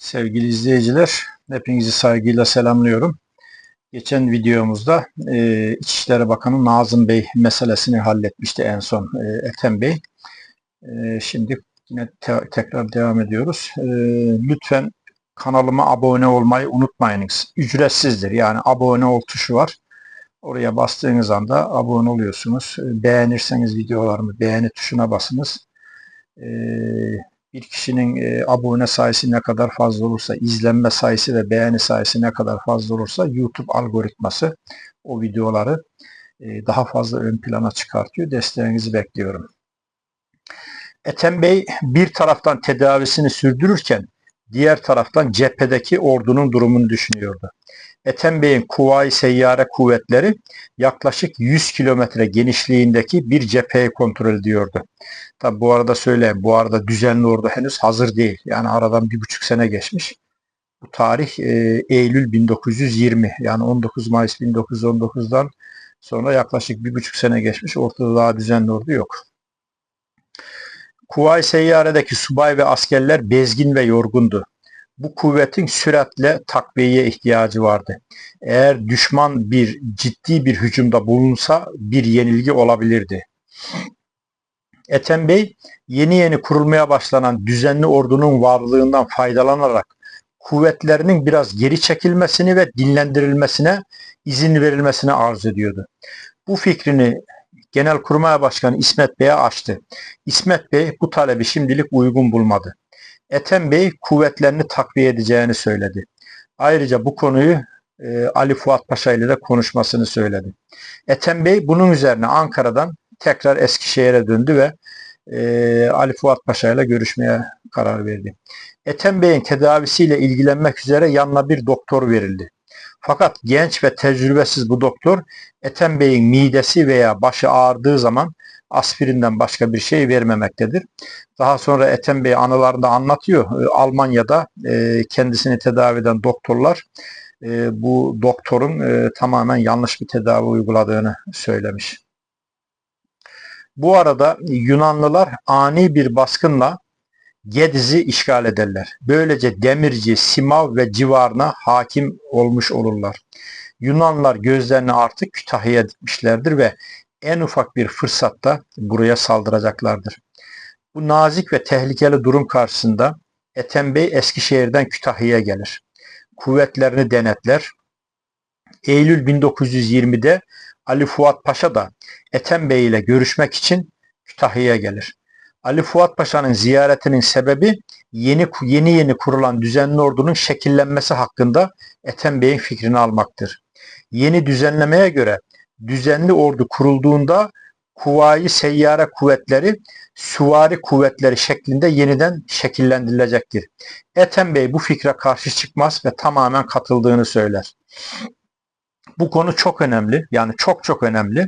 Sevgili izleyiciler, hepinizi saygıyla selamlıyorum. Geçen videomuzda e, İçişleri Bakanı Nazım Bey meselesini halletmişti en son e, Ethem Bey. E, şimdi yine te- tekrar devam ediyoruz. E, lütfen kanalıma abone olmayı unutmayınız. Ücretsizdir yani abone ol tuşu var. Oraya bastığınız anda abone oluyorsunuz. E, Beğenirseniz videolarımı beğeni tuşuna basınız. E, bir kişinin e, abone sayısı ne kadar fazla olursa, izlenme sayısı ve beğeni sayısı ne kadar fazla olursa YouTube algoritması o videoları e, daha fazla ön plana çıkartıyor. Desteğinizi bekliyorum. Ethem Bey bir taraftan tedavisini sürdürürken diğer taraftan cephedeki ordunun durumunu düşünüyordu. Ethem Bey'in Kuvayi Seyyare Kuvvetleri yaklaşık 100 kilometre genişliğindeki bir cepheyi kontrol ediyordu. Tabi bu arada söyleyeyim, bu arada düzenli ordu henüz hazır değil. Yani aradan bir buçuk sene geçmiş. Bu tarih e, Eylül 1920 yani 19 Mayıs 1919'dan sonra yaklaşık bir buçuk sene geçmiş. Ortada daha düzenli ordu yok. Kuvayi Seyyare'deki subay ve askerler bezgin ve yorgundu. Bu kuvvetin süratle takviyeye ihtiyacı vardı. Eğer düşman bir ciddi bir hücumda bulunsa bir yenilgi olabilirdi. Ethem Bey yeni yeni kurulmaya başlanan düzenli ordunun varlığından faydalanarak kuvvetlerinin biraz geri çekilmesini ve dinlendirilmesine izin verilmesini arz ediyordu. Bu fikrini Genelkurmay Başkanı İsmet Bey'e açtı. İsmet Bey bu talebi şimdilik uygun bulmadı. Ethem Bey kuvvetlerini takviye edeceğini söyledi. Ayrıca bu konuyu e, Ali Fuat Paşa ile de konuşmasını söyledi. Ethem Bey bunun üzerine Ankara'dan tekrar Eskişehir'e döndü ve e, Ali Fuat Paşa ile görüşmeye karar verdi. Ethem Bey'in tedavisiyle ilgilenmek üzere yanına bir doktor verildi. Fakat genç ve tecrübesiz bu doktor Ethem Bey'in midesi veya başı ağrıdığı zaman aspirinden başka bir şey vermemektedir. Daha sonra Ethem Bey anılarında anlatıyor. E, Almanya'da e, kendisini tedavi eden doktorlar e, bu doktorun e, tamamen yanlış bir tedavi uyguladığını söylemiş. Bu arada Yunanlılar ani bir baskınla Gediz'i işgal ederler. Böylece Demirci, Simav ve civarına hakim olmuş olurlar. Yunanlar gözlerini artık Kütahya'ya dikmişlerdir ve en ufak bir fırsatta buraya saldıracaklardır. Bu nazik ve tehlikeli durum karşısında Ethem Bey Eskişehir'den Kütahya'ya gelir. Kuvvetlerini denetler. Eylül 1920'de Ali Fuat Paşa da Ethem Bey ile görüşmek için Kütahya'ya gelir. Ali Fuat Paşa'nın ziyaretinin sebebi yeni yeni yeni kurulan düzenli ordunun şekillenmesi hakkında Ethem Bey'in fikrini almaktır. Yeni düzenlemeye göre düzenli ordu kurulduğunda Kuvayi Seyyare Kuvvetleri Süvari Kuvvetleri şeklinde yeniden şekillendirilecektir. Ethem Bey bu fikre karşı çıkmaz ve tamamen katıldığını söyler. Bu konu çok önemli. Yani çok çok önemli.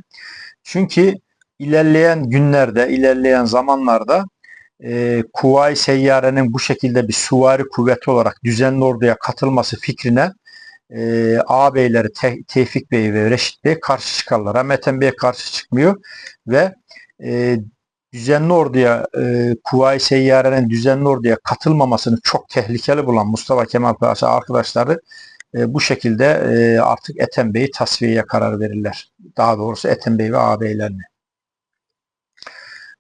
Çünkü ilerleyen günlerde, ilerleyen zamanlarda e, Kuvayi Seyyare'nin bu şekilde bir suvari kuvveti olarak düzenli orduya katılması fikrine e, ağabeyleri Te Tevfik Bey ve Reşit Bey karşı çıkarlar. Ethem Bey karşı çıkmıyor ve e, düzenli orduya e, Kuvayi Seyyare'nin düzenli orduya katılmamasını çok tehlikeli bulan Mustafa Kemal Paşa arkadaşları e, bu şekilde e, artık Ethem Bey'i tasfiyeye karar verirler. Daha doğrusu Ethem Bey ve ağabeylerini.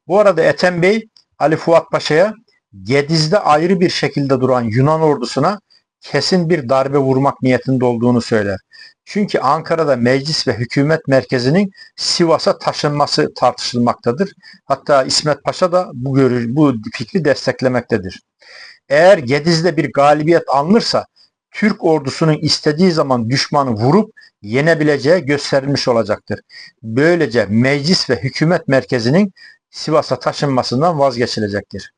Bu arada Ethem Bey Ali Fuat Paşa'ya Gediz'de ayrı bir şekilde duran Yunan ordusuna kesin bir darbe vurmak niyetinde olduğunu söyler. Çünkü Ankara'da meclis ve hükümet merkezinin Sivas'a taşınması tartışılmaktadır. Hatta İsmet Paşa da bu, görü, bu fikri desteklemektedir. Eğer Gediz'de bir galibiyet alınırsa Türk ordusunun istediği zaman düşmanı vurup yenebileceği gösterilmiş olacaktır. Böylece meclis ve hükümet merkezinin Sivas'a taşınmasından vazgeçilecektir.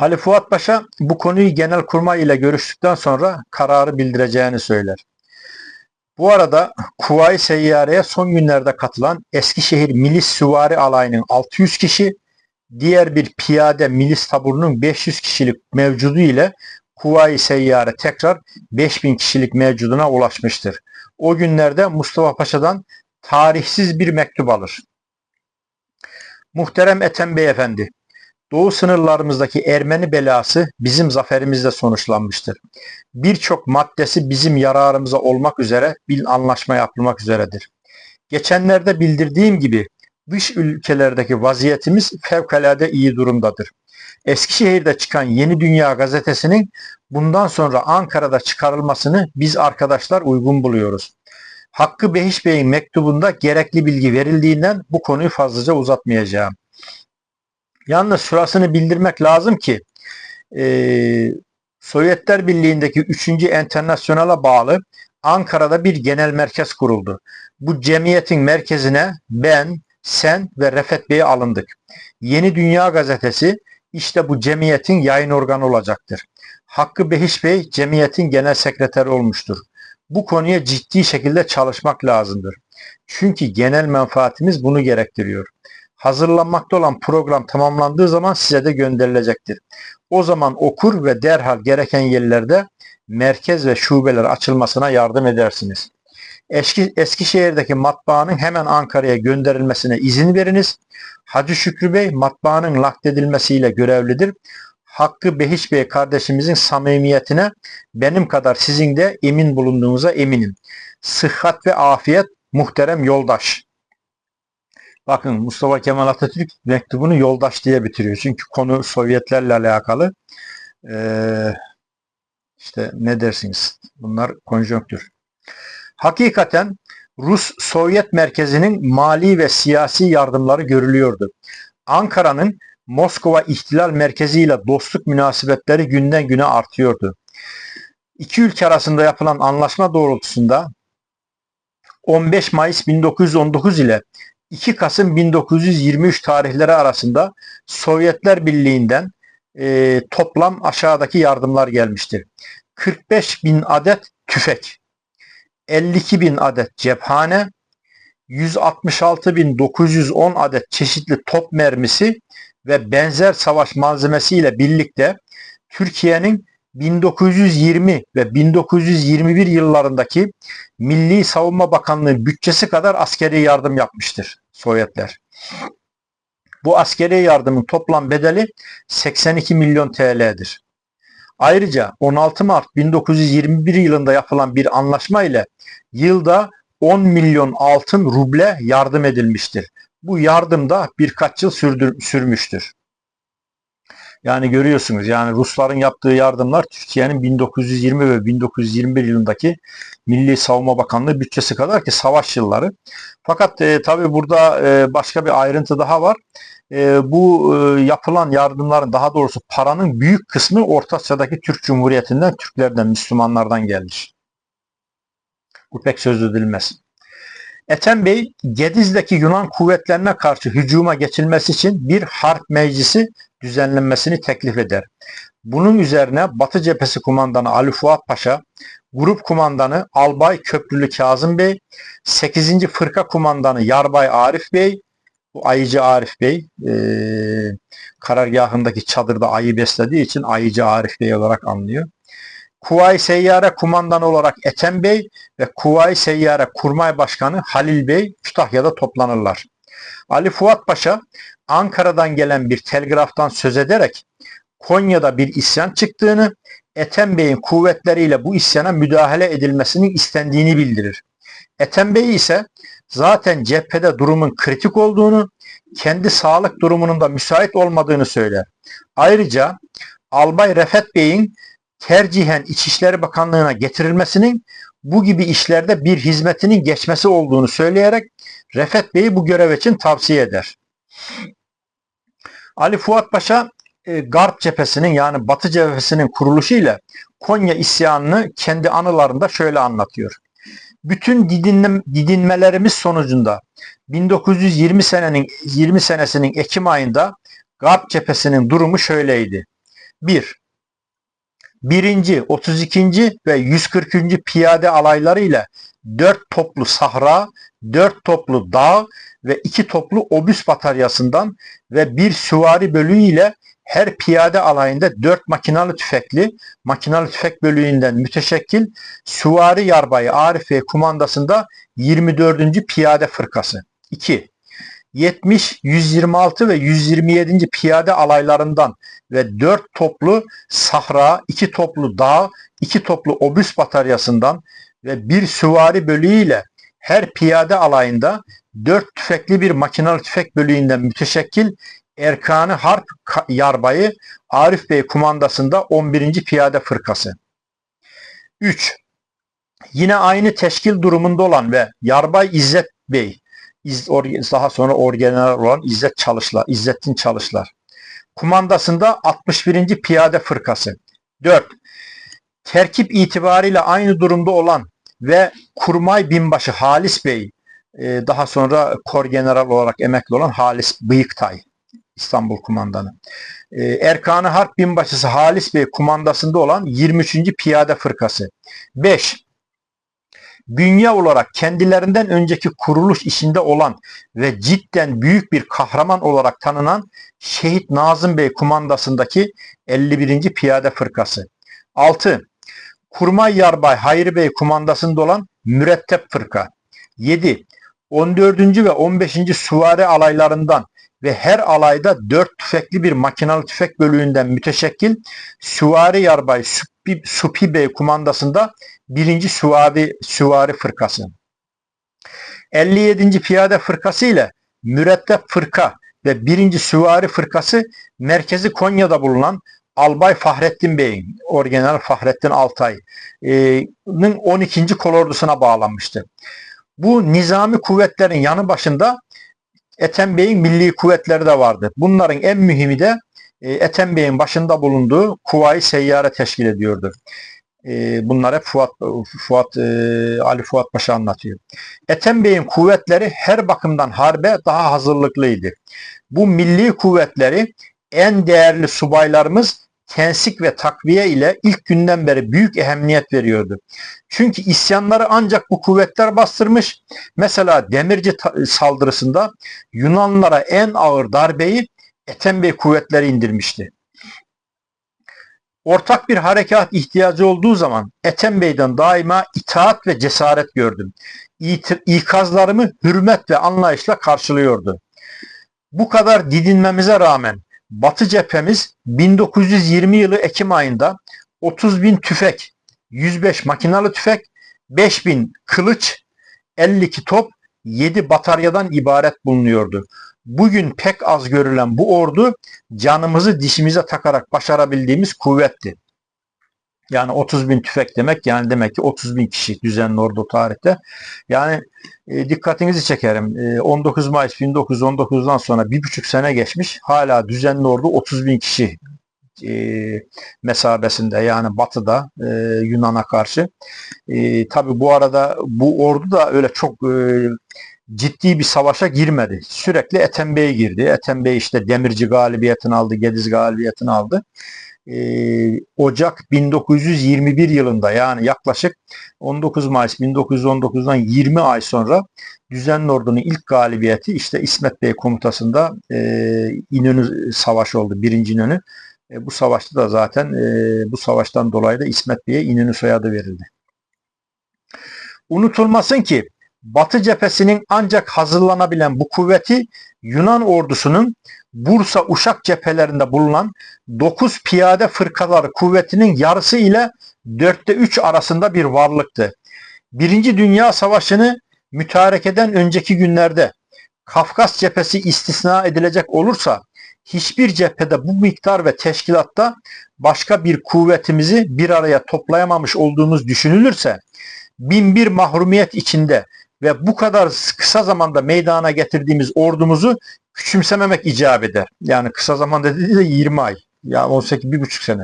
Ali Fuat Paşa bu konuyu Genelkurmay ile görüştükten sonra kararı bildireceğini söyler. Bu arada Kuvayi Seyyare'ye son günlerde katılan Eskişehir Milis Süvari Alayı'nın 600 kişi, diğer bir piyade milis taburunun 500 kişilik mevcudu ile Kuvayi Seyyare tekrar 5000 kişilik mevcuduna ulaşmıştır. O günlerde Mustafa Paşa'dan tarihsiz bir mektup alır. Muhterem Ethem Beyefendi, Doğu sınırlarımızdaki Ermeni belası bizim zaferimizle sonuçlanmıştır. Birçok maddesi bizim yararımıza olmak üzere bir anlaşma yapılmak üzeredir. Geçenlerde bildirdiğim gibi dış ülkelerdeki vaziyetimiz fevkalade iyi durumdadır. Eskişehir'de çıkan Yeni Dünya gazetesinin bundan sonra Ankara'da çıkarılmasını biz arkadaşlar uygun buluyoruz. Hakkı Behiş Bey'in mektubunda gerekli bilgi verildiğinden bu konuyu fazlaca uzatmayacağım. Yalnız şurasını bildirmek lazım ki e, Sovyetler Birliği'ndeki 3. Enternasyonal'a bağlı Ankara'da bir genel merkez kuruldu. Bu cemiyetin merkezine ben, sen ve Refet Bey alındık. Yeni Dünya Gazetesi işte bu cemiyetin yayın organı olacaktır. Hakkı Behiş Bey cemiyetin genel sekreteri olmuştur. Bu konuya ciddi şekilde çalışmak lazımdır. Çünkü genel menfaatimiz bunu gerektiriyor. Hazırlanmakta olan program tamamlandığı zaman size de gönderilecektir. O zaman okur ve derhal gereken yerlerde merkez ve şubeler açılmasına yardım edersiniz. Eski, Eskişehir'deki matbaanın hemen Ankara'ya gönderilmesine izin veriniz. Hacı Şükrü Bey matbaanın lakledilmesiyle görevlidir. Hakkı Behiç Bey kardeşimizin samimiyetine benim kadar sizin de emin bulunduğunuza eminim. Sıhhat ve afiyet muhterem yoldaş. Bakın Mustafa Kemal Atatürk mektubunu yoldaş diye bitiriyor. Çünkü konu Sovyetlerle alakalı. Ee, işte ne dersiniz? Bunlar konjonktür. Hakikaten Rus-Sovyet merkezinin mali ve siyasi yardımları görülüyordu. Ankara'nın Moskova ihtilal merkeziyle dostluk münasebetleri günden güne artıyordu. İki ülke arasında yapılan anlaşma doğrultusunda 15 Mayıs 1919 ile 2 Kasım 1923 tarihleri arasında Sovyetler Birliği'nden e, toplam aşağıdaki yardımlar gelmiştir. 45 bin adet tüfek, 52 bin adet cephane, 166.910 adet çeşitli top mermisi ve benzer savaş malzemesiyle birlikte Türkiye'nin 1920 ve 1921 yıllarındaki Milli Savunma Bakanlığı bütçesi kadar askeri yardım yapmıştır Sovyetler. Bu askeri yardımın toplam bedeli 82 milyon TL'dir. Ayrıca 16 Mart 1921 yılında yapılan bir anlaşma ile yılda 10 milyon altın ruble yardım edilmiştir. Bu yardım da birkaç yıl sürdür, sürmüştür. Yani görüyorsunuz yani Rusların yaptığı yardımlar Türkiye'nin 1920 ve 1921 yılındaki Milli Savunma Bakanlığı bütçesi kadar ki savaş yılları. Fakat e, tabi burada e, başka bir ayrıntı daha var. E, bu e, yapılan yardımların daha doğrusu paranın büyük kısmı Orta Asya'daki Türk Cumhuriyeti'nden, Türklerden, Müslümanlardan gelmiş. Bu pek söz edilmez. Ethem Bey, Gediz'deki Yunan kuvvetlerine karşı hücuma geçilmesi için bir harp meclisi düzenlenmesini teklif eder. Bunun üzerine Batı Cephesi Kumandanı Ali Fuat Paşa, Grup Kumandanı Albay Köprülü Kazım Bey, 8. Fırka Kumandanı Yarbay Arif Bey, bu Ayıcı Arif Bey, e, karargahındaki çadırda ayı beslediği için Ayıcı Arif Bey olarak anlıyor. Kuvayi Seyyare Kumandanı olarak Ethem Bey ve Kuvayi Seyyare Kurmay Başkanı Halil Bey Kütahya'da toplanırlar. Ali Fuat Paşa Ankara'dan gelen bir telgraftan söz ederek Konya'da bir isyan çıktığını, Ethem Bey'in kuvvetleriyle bu isyana müdahale edilmesinin istendiğini bildirir. Ethem Bey ise zaten cephede durumun kritik olduğunu, kendi sağlık durumunun da müsait olmadığını söyler. Ayrıca Albay Refet Bey'in tercihen İçişleri Bakanlığı'na getirilmesinin bu gibi işlerde bir hizmetinin geçmesi olduğunu söyleyerek Refet Bey'i bu görev için tavsiye eder. Ali Fuat Paşa e, Garp cephesinin yani Batı cephesinin kuruluşu ile Konya isyanını kendi anılarında şöyle anlatıyor. Bütün didinme, didinmelerimiz sonucunda 1920 senenin 20 senesinin Ekim ayında Garp cephesinin durumu şöyleydi. 1. Birinci, 32. ve 140. piyade alayları ile 4 toplu sahra, 4 toplu dağ ve 2 toplu obüs bataryasından ve bir süvari bölüğü ile her piyade alayında 4 makinalı tüfekli, makinalı tüfek bölüğünden müteşekkil süvari yarbayı Arif Bey kumandasında 24. piyade fırkası. 2. 70, 126 ve 127. piyade alaylarından ve 4 toplu sahra, 2 toplu dağ, 2 toplu obüs bataryasından ve bir süvari bölüğüyle her piyade alayında 4 tüfekli bir makinalı tüfek bölüğünden müteşekkil Erkanı Harp Yarbayı Arif Bey kumandasında 11. Piyade Fırkası. 3. Yine aynı teşkil durumunda olan ve Yarbay İzzet Bey, daha sonra orgeneral olan İzzet Çalışlar, İzzettin Çalışlar. Kumandasında 61. Piyade Fırkası. 4. Terkip itibariyle aynı durumda olan ve Kurmay Binbaşı Halis Bey, e, daha sonra kor general olarak emekli olan Halis Bıyıktay, İstanbul kumandanı. E, Erkanı Harp Binbaşısı Halis Bey kumandasında olan 23. Piyade Fırkası. 5 bünye olarak kendilerinden önceki kuruluş işinde olan ve cidden büyük bir kahraman olarak tanınan Şehit Nazım Bey kumandasındaki 51. Piyade Fırkası. 6. Kurmay Yarbay Hayri Bey kumandasında olan Mürettep Fırka. 7. 14. ve 15. Suvari alaylarından ve her alayda 4 tüfekli bir makinalı tüfek bölüğünden müteşekkil Suvari Yarbay Supi, Supi Bey kumandasında 1. Suvari, Suvari Fırkası. 57. Piyade Fırkası ile Mürettep Fırka ve 1. Süvari Fırkası merkezi Konya'da bulunan Albay Fahrettin Bey'in, Orgeneral Fahrettin Altay'ın 12. kolordusuna bağlanmıştı. Bu nizami kuvvetlerin yanı başında Ethem Bey'in milli kuvvetleri de vardı. Bunların en mühimi de e, Ethem Bey'in başında bulunduğu Kuvayi Seyyare teşkil ediyordu. E, bunlar hep Fuat, Fuat e, Ali Fuat Paşa anlatıyor. Ethem Bey'in kuvvetleri her bakımdan harbe daha hazırlıklıydı. Bu milli kuvvetleri en değerli subaylarımız tensik ve takviye ile ilk günden beri büyük ehemmiyet veriyordu. Çünkü isyanları ancak bu kuvvetler bastırmış. Mesela Demirci saldırısında Yunanlılara en ağır darbeyi Ethem Bey kuvvetleri indirmişti. Ortak bir harekat ihtiyacı olduğu zaman Ethem Bey'den daima itaat ve cesaret gördüm. İkazlarımı hürmet ve anlayışla karşılıyordu. Bu kadar didinmemize rağmen Batı cephemiz 1920 yılı Ekim ayında 30 bin tüfek, 105 makinalı tüfek, 5 bin kılıç, 52 top, 7 bataryadan ibaret bulunuyordu. Bugün pek az görülen bu ordu canımızı dişimize takarak başarabildiğimiz kuvvetti. Yani 30 bin tüfek demek yani demek ki 30 bin kişi düzenli ordu tarihte. Yani e, dikkatinizi çekerim. E, 19 Mayıs 1919'dan sonra bir buçuk sene geçmiş. Hala düzenli ordu 30 bin kişi e, mesabesinde yani batıda e, Yunan'a karşı. E, Tabi bu arada bu ordu da öyle çok e, ciddi bir savaşa girmedi. Sürekli Ethem Bey girdi. Ethem Bey işte Demirci galibiyetini aldı, Gediz galibiyetini aldı. Ee, Ocak 1921 yılında yani yaklaşık 19 Mayıs 1919'dan 20 ay sonra düzenli ordunun ilk galibiyeti işte İsmet Bey komutasında e, İnönü Savaşı oldu. Birinci İnönü. E, bu savaşta da zaten e, bu savaştan dolayı da İsmet Bey'e İnönü soyadı verildi. Unutulmasın ki Batı cephesinin ancak hazırlanabilen bu kuvveti Yunan ordusunun Bursa Uşak cephelerinde bulunan 9 piyade fırkaları kuvvetinin yarısı ile 4'te 3 arasında bir varlıktı. Birinci Dünya Savaşı'nı mütarekeden önceki günlerde Kafkas cephesi istisna edilecek olursa hiçbir cephede bu miktar ve teşkilatta başka bir kuvvetimizi bir araya toplayamamış olduğumuz düşünülürse bin bir mahrumiyet içinde ve bu kadar kısa zamanda meydana getirdiğimiz ordumuzu küçümsememek icap eder. Yani kısa zamanda dediği de 20 ay. Yani 18 bir buçuk sene.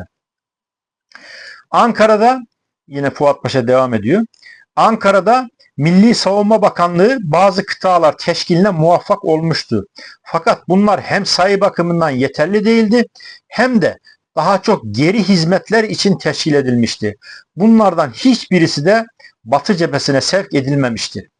Ankara'da yine Fuat Paşa devam ediyor. Ankara'da Milli Savunma Bakanlığı bazı kıtalar teşkiline muvaffak olmuştu. Fakat bunlar hem sayı bakımından yeterli değildi hem de daha çok geri hizmetler için teşkil edilmişti. Bunlardan hiçbirisi de Batı cephesine sevk edilmemişti.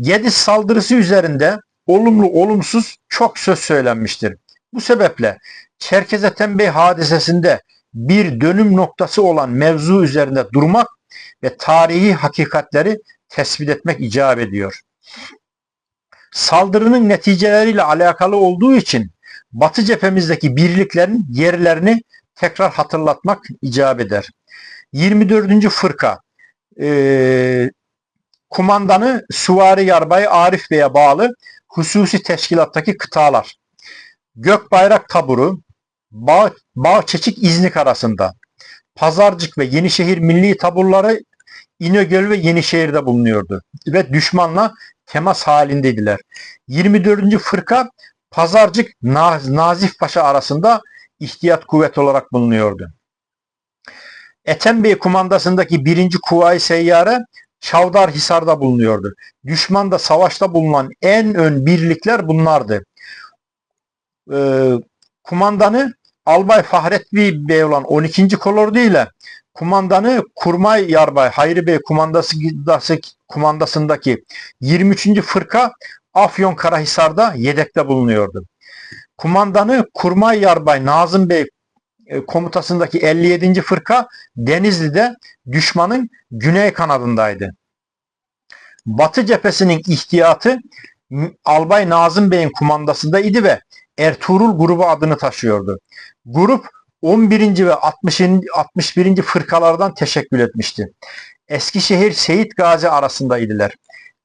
Gediz saldırısı üzerinde olumlu olumsuz çok söz söylenmiştir. Bu sebeple Çerkeze Tembey hadisesinde bir dönüm noktası olan mevzu üzerinde durmak ve tarihi hakikatleri tespit etmek icap ediyor. Saldırının neticeleriyle alakalı olduğu için Batı cephemizdeki birliklerin yerlerini tekrar hatırlatmak icap eder. 24. Fırka kumandanı Suvari Yarbay Arif Bey'e bağlı hususi teşkilattaki kıtalar. Gök Bayrak Taburu, Bağ, Bağ Çeçik İznik arasında. Pazarcık ve Yenişehir Milli Taburları İnegöl ve Yenişehir'de bulunuyordu ve düşmanla temas halindeydiler. 24. Fırka Pazarcık Nazif Paşa arasında ihtiyat kuvvet olarak bulunuyordu. Ethem Bey kumandasındaki 1. Kuvayi Seyyare Çavdar Hisar'da bulunuyordu. Düşmanda savaşta bulunan en ön birlikler bunlardı. Ee, kumandanı Albay Fahretli Bey olan 12. kolordu ile kumandanı Kurmay Yarbay Hayri Bey kumandası, kumandasındaki 23. fırka Afyon Karahisar'da yedekte bulunuyordu. Kumandanı Kurmay Yarbay Nazım Bey komutasındaki 57. fırka Denizli'de düşmanın güney kanadındaydı. Batı cephesinin ihtiyatı Albay Nazım Bey'in kumandasındaydı ve Ertuğrul grubu adını taşıyordu. Grup 11. ve 60. 61. fırkalardan teşekkül etmişti. Eskişehir Seyit Gazi arasındaydılar.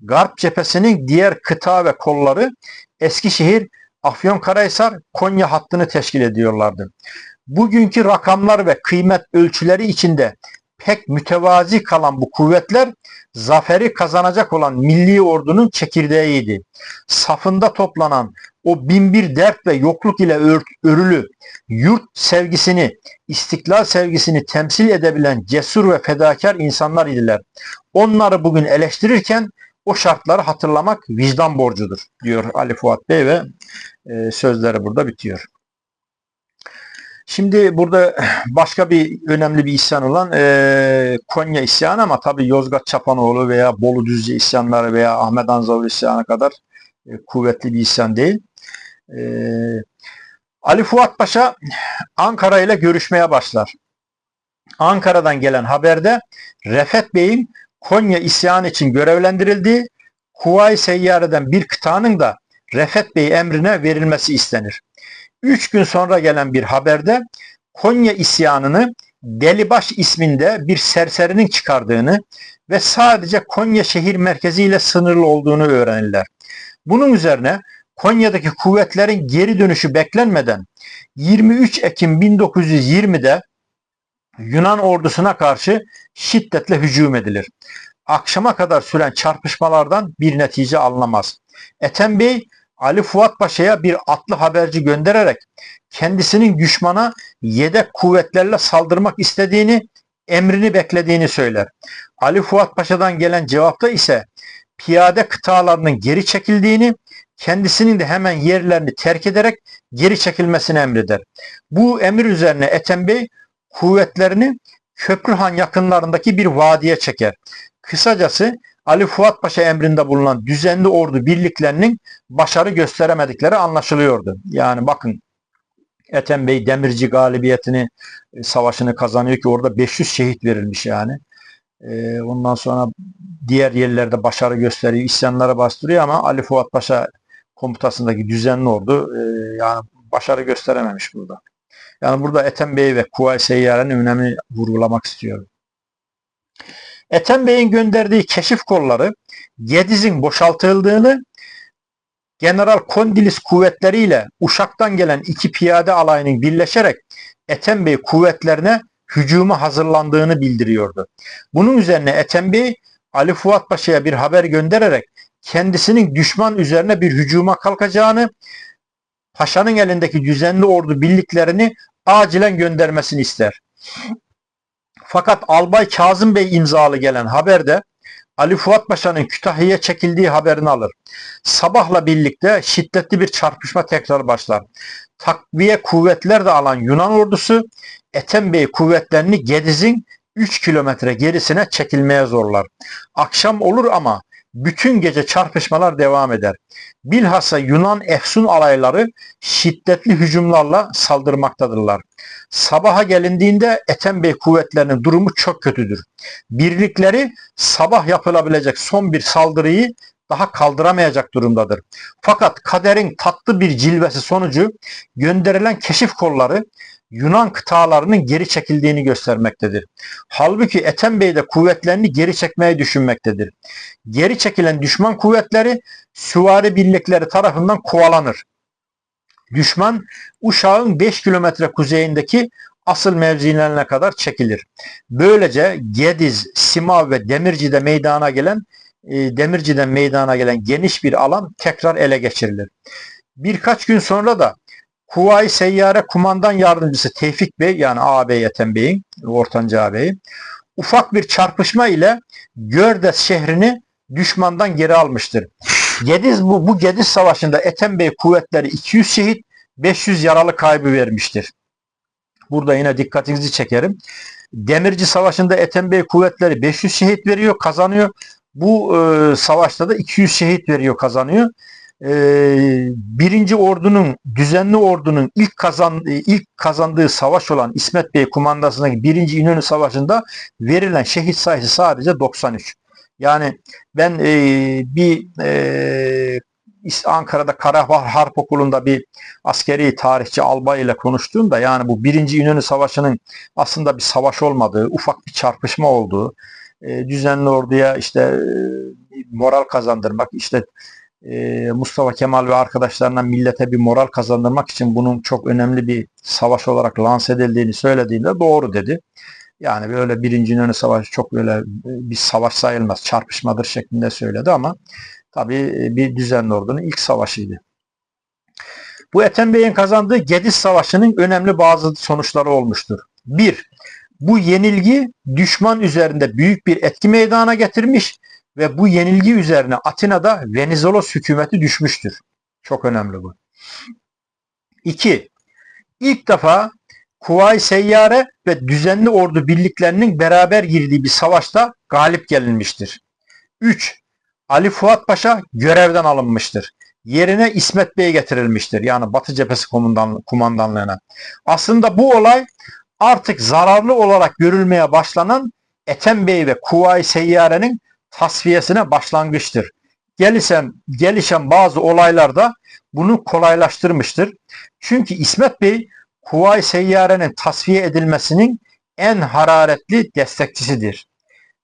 Garp cephesinin diğer kıta ve kolları Eskişehir, Afyonkarahisar, Konya hattını teşkil ediyorlardı. Bugünkü rakamlar ve kıymet ölçüleri içinde pek mütevazi kalan bu kuvvetler zaferi kazanacak olan milli ordunun çekirdeğiydi. Safında toplanan o binbir dert ve yokluk ile örülü yurt sevgisini, istiklal sevgisini temsil edebilen cesur ve fedakar insanlar idiler. Onları bugün eleştirirken o şartları hatırlamak vicdan borcudur diyor Ali Fuat Bey ve e, sözleri burada bitiyor. Şimdi burada başka bir önemli bir isyan olan e, Konya isyanı ama tabi Yozgat Çapanoğlu veya Bolu Düzce isyanları veya Ahmet Anzavur isyanı kadar e, kuvvetli bir isyan değil. E, Ali Fuat Paşa Ankara ile görüşmeye başlar. Ankara'dan gelen haberde Refet Bey'in Konya isyan için görevlendirildiği Kuvayi Seyyare'den bir kıtanın da Refet Bey emrine verilmesi istenir. Üç gün sonra gelen bir haberde Konya isyanını Delibaş isminde bir serserinin çıkardığını ve sadece Konya şehir merkeziyle sınırlı olduğunu öğrenirler. Bunun üzerine Konya'daki kuvvetlerin geri dönüşü beklenmeden 23 Ekim 1920'de Yunan ordusuna karşı şiddetle hücum edilir. Akşama kadar süren çarpışmalardan bir netice alınamaz. Ethem Bey Ali Fuat Paşa'ya bir atlı haberci göndererek kendisinin düşmana yedek kuvvetlerle saldırmak istediğini, emrini beklediğini söyler. Ali Fuat Paşa'dan gelen cevapta ise piyade kıtalarının geri çekildiğini, kendisinin de hemen yerlerini terk ederek geri çekilmesini emreder. Bu emir üzerine Ethem Bey kuvvetlerini Köprühan yakınlarındaki bir vadiye çeker. Kısacası Ali Fuat Paşa emrinde bulunan düzenli ordu birliklerinin başarı gösteremedikleri anlaşılıyordu. Yani bakın Ethem Bey Demirci galibiyetini e, savaşını kazanıyor ki orada 500 şehit verilmiş yani. E, ondan sonra diğer yerlerde başarı gösteriyor, isyanlara bastırıyor ama Ali Fuat Paşa komutasındaki düzenli ordu e, yani başarı gösterememiş burada. Yani burada Ethem Bey ve Kuvayi Seyyare'nin önemini vurgulamak istiyorum. Ethem Bey'in gönderdiği keşif kolları Gediz'in boşaltıldığını General Kondilis kuvvetleriyle Uşak'tan gelen iki piyade alayının birleşerek Ethem Bey kuvvetlerine hücuma hazırlandığını bildiriyordu. Bunun üzerine Ethem Bey Ali Fuat Paşa'ya bir haber göndererek kendisinin düşman üzerine bir hücuma kalkacağını, paşanın elindeki düzenli ordu birliklerini acilen göndermesini ister. Fakat Albay Kazım Bey imzalı gelen haberde Ali Fuat Paşa'nın Kütahya'ya çekildiği haberini alır. Sabahla birlikte şiddetli bir çarpışma tekrar başlar. Takviye kuvvetler de alan Yunan ordusu Ethem Bey kuvvetlerini Gediz'in 3 kilometre gerisine çekilmeye zorlar. Akşam olur ama bütün gece çarpışmalar devam eder. Bilhassa Yunan Efsun alayları şiddetli hücumlarla saldırmaktadırlar. Sabaha gelindiğinde Ethem Bey kuvvetlerinin durumu çok kötüdür. Birlikleri sabah yapılabilecek son bir saldırıyı daha kaldıramayacak durumdadır. Fakat kaderin tatlı bir cilvesi sonucu gönderilen keşif kolları Yunan kıtalarının geri çekildiğini göstermektedir. Halbuki Ethem Bey de kuvvetlerini geri çekmeyi düşünmektedir. Geri çekilen düşman kuvvetleri süvari birlikleri tarafından kovalanır. Düşman Uşağın 5 kilometre kuzeyindeki asıl mevzilerine kadar çekilir. Böylece Gediz, Simav ve Demirci'de meydana gelen e, Demirci'den meydana gelen geniş bir alan tekrar ele geçirilir. Birkaç gün sonra da Kuvayi Seyyare Kumandan Yardımcısı Tevfik Bey yani ağabey Ethem Bey'in, Ortancı ağabeyi ufak bir çarpışma ile Gördes şehrini düşmandan geri almıştır. Gediz bu, bu Gediz Savaşı'nda Ethem Bey kuvvetleri 200 şehit 500 yaralı kaybı vermiştir. Burada yine dikkatinizi çekerim. Demirci Savaşı'nda Ethem Bey kuvvetleri 500 şehit veriyor, kazanıyor. Bu e, savaşta da 200 şehit veriyor, kazanıyor. E, birinci ordunun, düzenli ordunun ilk kazan ilk kazandığı savaş olan İsmet Bey kumandasındaki birinci İnönü Savaşı'nda verilen şehit sayısı sadece 93. Yani ben e, bir e, Ankara'da Karabağ Harp Okulu'nda bir askeri tarihçi albay ile konuştuğumda yani bu birinci İnönü Savaşı'nın aslında bir savaş olmadığı, ufak bir çarpışma olduğu, e, düzenli orduya işte e, moral kazandırmak, işte e, Mustafa Kemal ve arkadaşlarına millete bir moral kazandırmak için bunun çok önemli bir savaş olarak lanse edildiğini söylediğinde doğru dedi. Yani böyle birinci İnönü Savaşı çok böyle bir savaş sayılmaz, çarpışmadır şeklinde söyledi ama tabii bir düzenli ordunun ilk savaşıydı. Bu Ethem Bey'in kazandığı Gediz Savaşı'nın önemli bazı sonuçları olmuştur. 1. Bu yenilgi düşman üzerinde büyük bir etki meydana getirmiş ve bu yenilgi üzerine Atina'da Venizelos hükümeti düşmüştür. Çok önemli bu. 2. İlk defa Kuvayi Seyyare ve düzenli ordu birliklerinin beraber girdiği bir savaşta galip gelinmiştir. 3. Ali Fuat Paşa görevden alınmıştır. Yerine İsmet Bey getirilmiştir. Yani Batı Cephesi kumandan, kumandanlığına. Aslında bu olay artık zararlı olarak görülmeye başlanan Ethem Bey ve Kuvayi Seyyare'nin tasfiyesine başlangıçtır. Gelişen, gelişen bazı olaylarda bunu kolaylaştırmıştır. Çünkü İsmet Bey Kuvayi Seyyare'nin tasfiye edilmesinin en hararetli destekçisidir.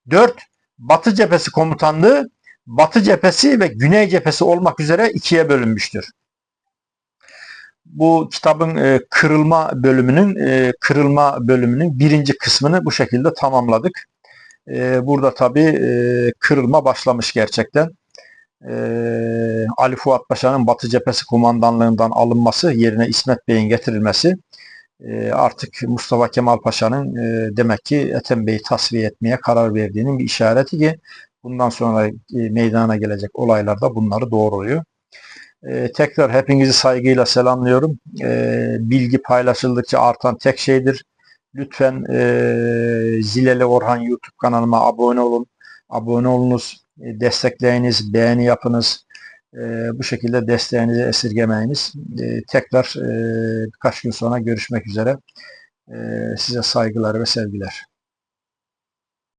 4. Batı Cephesi Komutanlığı Batı cephesi ve Güney cephesi olmak üzere ikiye bölünmüştür. Bu kitabın e, kırılma bölümünün e, kırılma bölümünün birinci kısmını bu şekilde tamamladık. E, burada tabi e, kırılma başlamış gerçekten. E, Ali Fuat Paşa'nın Batı cephesi kumandanlığından alınması yerine İsmet Bey'in getirilmesi e, artık Mustafa Kemal Paşa'nın e, demek ki Ethem Bey'i tasfiye etmeye karar verdiğinin bir işareti ki bundan sonra e, meydana gelecek olaylarda bunları doğruluyor. E, tekrar hepinizi saygıyla selamlıyorum. E, bilgi paylaşıldıkça artan tek şeydir. Lütfen e, Zileli Orhan YouTube kanalıma abone olun. Abone olunuz, e, destekleyiniz, beğeni yapınız. E, bu şekilde desteğinizi esirgemeyiniz. E, tekrar e, birkaç gün sonra görüşmek üzere. E, size saygılar ve sevgiler.